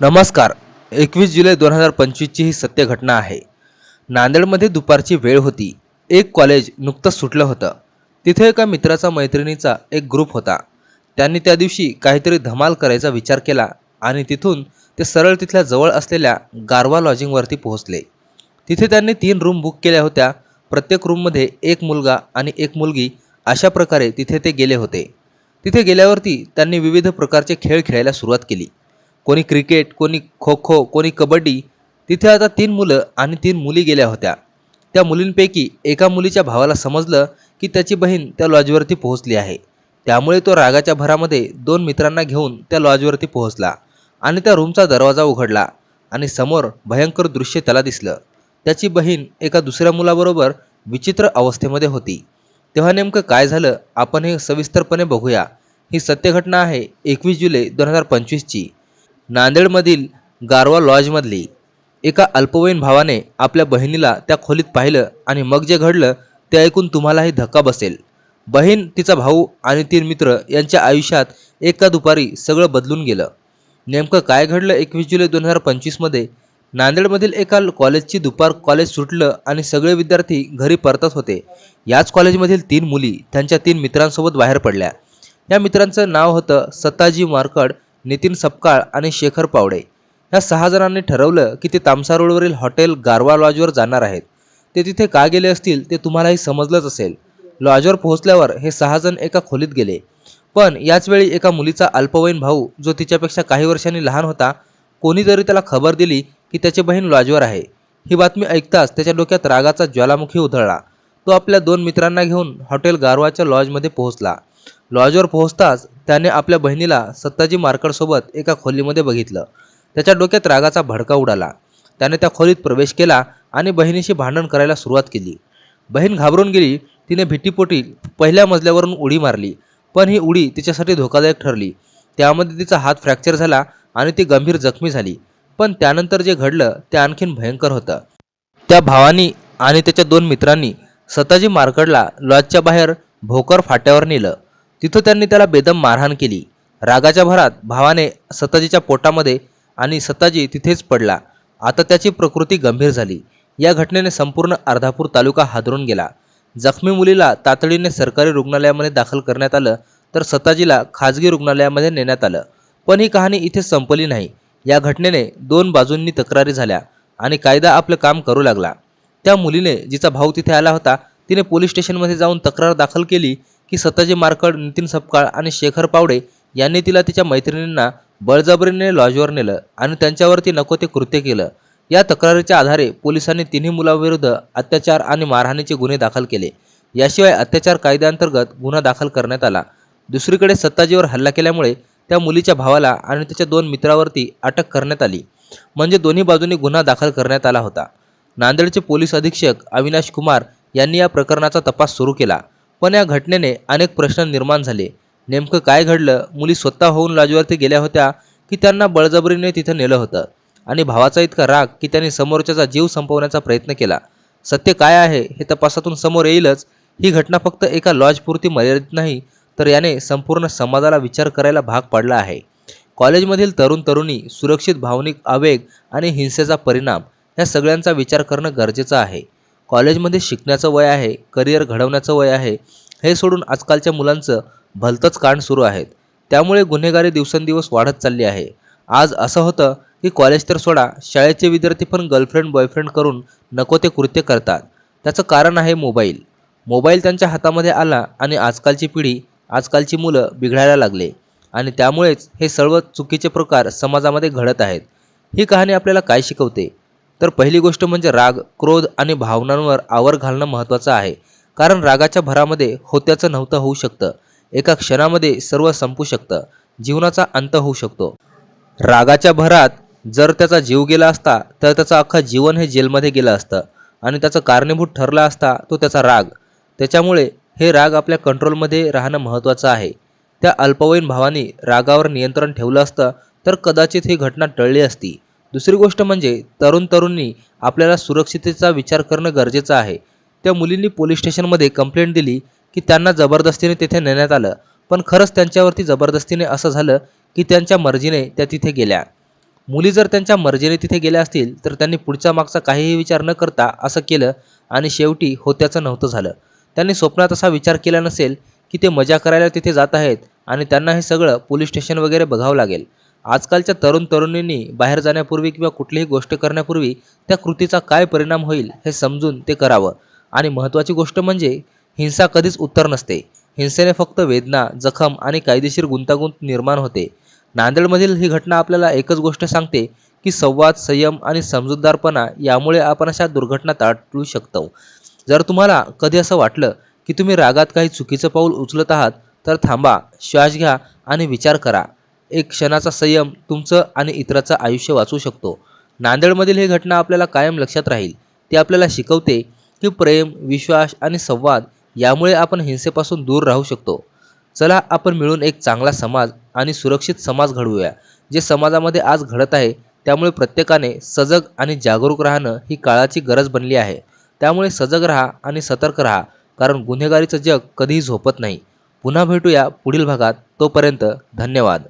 नमस्कार. एकवीस जुलै दोन हजार पंचवीसची ही सत्य घटना आहे. नांदेडमध्ये दुपारची वेळ होती. एक कॉलेज नुकतंच सुटलं होतं. तिथे एका मित्राचा मैत्रिणीचा एक ग्रुप होता. त्यांनी त्या दिवशी काहीतरी धमाल करायचा विचार केला आणि तिथून ते सरळ तिथल्या जवळ असलेल्या गारवा लॉजिंगवरती पोहोचले. तिथे त्यांनी तीन रूम बुक केल्या होत्या. प्रत्येक रूममध्ये एक मुलगा आणि एक मुलगी अशा प्रकारे तिथे ते गेले होते. तिथे गेल्यावरती त्यांनी विविध प्रकारचे खेळ खेळायला सुरुवात केली. कोणी क्रिकेट कोणी खो खो कोणी कबड्डी तिथे आता तीन मुलं आणि तीन मुली गेल्या होत्या. त्या मुलींपैकी एका मुलीच्या भावाला समजलं की त्याची बहीण त्या लॉजवरती पोहोचली आहे. त्यामुळे तो रागाच्या भरामध्ये दोन मित्रांना घेऊन त्या लॉजवरती पोहोचला आणि त्या रूमचा दरवाजा उघडला आणि समोर भयंकर दृश्य त्याला दिसलं. त्याची बहीण एका दुसऱ्या मुलाबरोबर विचित्र अवस्थेमध्ये होती. तेव्हा नेमकं काय झालं आपण हे सविस्तरपणे बघूया. ही सत्य घटना आहे एकवीस जुलै दोन हजार पंचवीसची. नांदेडमधील गारवा लॉजमधली एका अल्पवयीन भावाने आपल्या बहिणीला त्या खोलीत पाहिलं आणि मग जे घडलं ते ऐकून तुम्हालाही धक्का बसेल. बहीण तिचा भाऊ आणि तीन मित्र यांच्या आयुष्यात एका दुपारी सगळं बदलून गेलं. नेमकं काय घडलं एकवीस जुलै दोन हजार पंचवीसमध्ये नांदेडमधील एका कॉलेजची दुपार कॉलेज सुटलं आणि सगळे विद्यार्थी घरी परतत होते. याच कॉलेजमधील तीन मुली त्यांच्या तीन मित्रांसोबत बाहेर पडल्या. या मित्रांचं नाव होतं सत्ताजी मारकड नितीन सपकाळ आणि शेखर पावडे ह्या सहा जणांनी ठरवलं की ते तामसा रोडवरील हॉटेल गारवा लॉजवर जाणार आहेत. ते तिथे का गेले असतील ते तुम्हालाही समजलंच असेल. लॉजवर पोहोचल्यावर हे सहाजण एका खोलीत गेले. पण याचवेळी एका मुलीचा अल्पवयीन भाऊ जो तिच्यापेक्षा काही वर्षांनी लहान होता कोणीतरी त्याला खबर दिली की त्याची बहीण लॉजवर आहे. ही बातमी ऐकताच त्याच्या डोक्यात रागाचा ज्वालामुखी उधळला. तो आपल्या दोन मित्रांना घेऊन हॉटेल गारवाच्या लॉजमध्ये पोहोचला. लॉजवर पोहोचताच त्याने आपल्या बहिणीला सत्ताजी मार्कडसोबत एका खोलीमध्ये बघितलं. त्याच्या डोक्यात रागाचा भडका उडाला. त्याने त्या खोलीत प्रवेश केला आणि बहिणीशी भांडण करायला सुरुवात केली. बहीण घाबरून गेली तिने भीतीपोटी पहिल्या मजल्यावरून उडी मारली पण ही उडी तिच्यासाठी धोकादायक ठरली. त्यामध्ये तिचा हात फ्रॅक्चर झाला आणि ती गंभीर जखमी झाली पण त्यानंतर जे घडलं ते आणखीन भयंकर होतं. त्या भावानी आणि त्याच्या दोन मित्रांनी सताजी मार्कडला लॉजच्या बाहेर भोकर फाट्यावर नेलं. तिथं त्यांनी त्याला बेदम मारहाण केली. रागाच्या भरात भावाने सताजीच्या पोटामध्ये आणि सताजी तिथेच पडला. आता त्याची प्रकृती गंभीर झाली. या घटनेने संपूर्ण अर्धापूर तालुका हादरून गेला. जखमी मुलीला तातडीने सरकारी रुग्णालयामध्ये दाखल करण्यात आलं तर सताजीला खाजगी रुग्णालयामध्ये नेण्यात आलं. पण ही कहाणी इथे संपली नाही. या घटनेने दोन बाजूंनी तक्रारी झाल्या आणि कायदा आपलं काम करू लागला. त्या मुलीने जिचा भाऊ तिथे आला होता तिने पोलीस स्टेशनमध्ये जाऊन तक्रार दाखल केली की सताजी मार्कड नितीन सपकाळ आणि शेखर पावडे यांनी तिला तिच्या मैत्रिणींना बळजबरीने लॉजवर नेलं आणि त्यांच्यावरती नको ते कृत्य केलं. या तक्रारीच्या आधारे पोलिसांनी तिन्ही मुलांविरुद्ध अत्याचार आणि मारहाणीचे गुन्हे दाखल केले. याशिवाय अत्याचार कायद्याअंतर्गत गुन्हा दाखल करण्यात आला. दुसरीकडे सत्ताजीवर हल्ला केल्यामुळे त्या मुलीच्या भावाला आणि त्याच्या दोन मित्रावरती अटक करण्यात आली. म्हणजे दोन्ही बाजूंनी गुन्हा दाखल करण्यात आला होता. नांदेडचे पोलीस अधीक्षक अविनाश कुमार यांनी या प्रकरणाचा तपास सुरू केला. पण या घटनेने अनेक प्रश्न निर्माण झाले. नेमकं काय घडलं? मुली स्वतः होऊन लॉजवरती गेल्या होत्या की त्यांना बळजबरीने तिथं नेलं होतं? आणि भावाचा इतका राग की त्यांनी समोरच्याचा जीव संपवण्याचा प्रयत्न केला. सत्य काय आहे हे तपासातून समोर येईलच. ही घटना फक्त एका लॉजपुरती मर्यादित नाही तर याने संपूर्ण समाजाला विचार करायला भाग पाडला आहे. कॉलेजमधील तरुण तरुणी सुरक्षित भावनिक आवेग आणि हिंसेचा परिणाम या सगळ्यांचा विचार करणं गरजेचं आहे. कॉलेजमध्ये शिकण्याचं वय आहे करिअर घडवण्याचं वय आहे हे सोडून आजकालच्या मुलांचं भलतंच कांड सुरू आहेत. त्यामुळे गुन्हेगारी दिवसेंदिवस वाढत चालली आहे. आज असं होतं की कॉलेज तर सोडा शाळेचे विद्यार्थी पण गर्लफ्रेंड बॉयफ्रेंड करून नको ते कृत्य करतात. त्याचं कारण आहे मोबाईल. मोबाईल त्यांच्या हातामध्ये आला आणि आजकालची पिढी आजकालची मुलं बिघडायला लागले. आणि त्यामुळेच हे सर्व चुकीचे प्रकार समाजामध्ये घडत आहेत. ही कहाणी आपल्याला काय शिकवते? तर पहिली गोष्ट म्हणजे राग क्रोध आणि भावनांवर आवर घालणं महत्त्वाचं आहे. कारण रागाच्या भरामध्ये होत्याचं नव्हतं होऊ शकतं. एका क्षणामध्ये सर्व संपू शकतं. जीवनाचा अंत होऊ शकतो. रागाच्या भरात जर त्याचा जीव गेला असता तर त्याचं अख्खं जीवन हे जेलमध्ये गेलं असतं. आणि त्याचं कारणीभूत ठरला असता तो त्याचा राग. त्याच्यामुळे हे राग आपल्या कंट्रोलमध्ये राहणं महत्त्वाचं आहे. त्या अल्पवयीन भावानी रागावर नियंत्रण ठेवलं असतं तर कदाचित ही घटना टळली असती. दुसरी गोष्ट म्हणजे तरुण तरुणी आपल्याला सुरक्षिततेचा विचार करणं गरजेचं आहे. त्या मुलींनी पोलीस स्टेशनमध्ये कंप्लेंट दिली की त्यांना जबरदस्तीने तिथे नेण्यात आलं. पण खरंच त्यांच्यावरती जबरदस्तीने असं झालं की त्यांच्या मर्जीने त्या तिथे गेल्या. मुली जर त्यांच्या मर्जीने तिथे गेल्या असतील तर त्यांनी पुढच्या मागचा काहीही विचार न करता असं केलं आणि शेवटी होत्याचं नव्हतं झालं. त्यांनी स्वप्नात असा विचार केला नसेल की ते मजा करायला तिथे जात आहेत आणि त्यांना हे सगळं पोलीस स्टेशन वगैरे बघावं लागेल. आजकालच्या तरुण तरुणींनी बाहेर जाण्यापूर्वी किंवा कुठलीही गोष्ट करण्यापूर्वी त्या कृतीचा काय परिणाम होईल हे समजून ते करावं. आणि महत्त्वाची गोष्ट म्हणजे हिंसा कधीच उत्तर नसते. हिंसेने फक्त वेदना जखम आणि कायदेशीर गुंतागुंत निर्माण होते. नांदेडमधील ही घटना आपल्याला एकच गोष्ट सांगते की संवाद संयम आणि समजूतदारपणा यामुळे आपण अशा दुर्घटना टाळू शकतो. जर तुम्हाला कधी असं वाटलं की तुम्ही रागात काही चुकीचं पाऊल उचलत आहात तर थांबा श्वास घ्या आणि विचार करा. एक क्षणाचा संयम तुमचं आणि इतराचं आयुष्य वाचवू शकतो. नांदेडमधील ही घटना आपल्याला कायम लक्षात राहील. ती आपल्याला शिकवते की प्रेम विश्वास आणि संवाद यामुळे आपण हिंसेपासून दूर राहू शकतो. चला आपण मिळून एक चांगला समाज आणि सुरक्षित समाज घडवूया जे समाजामध्ये आज घडत आहे. त्यामुळे प्रत्येकाने सजग आणि जागरूक राहणं ही काळाची गरज बनली आहे. त्यामुळे सजग राहा आणि सतर्क राहा कारण गुन्हेगारीचं जग कधीही झोपत नाही. पुन्हा भेटूया पुढील भागात. तोपर्यंत धन्यवाद.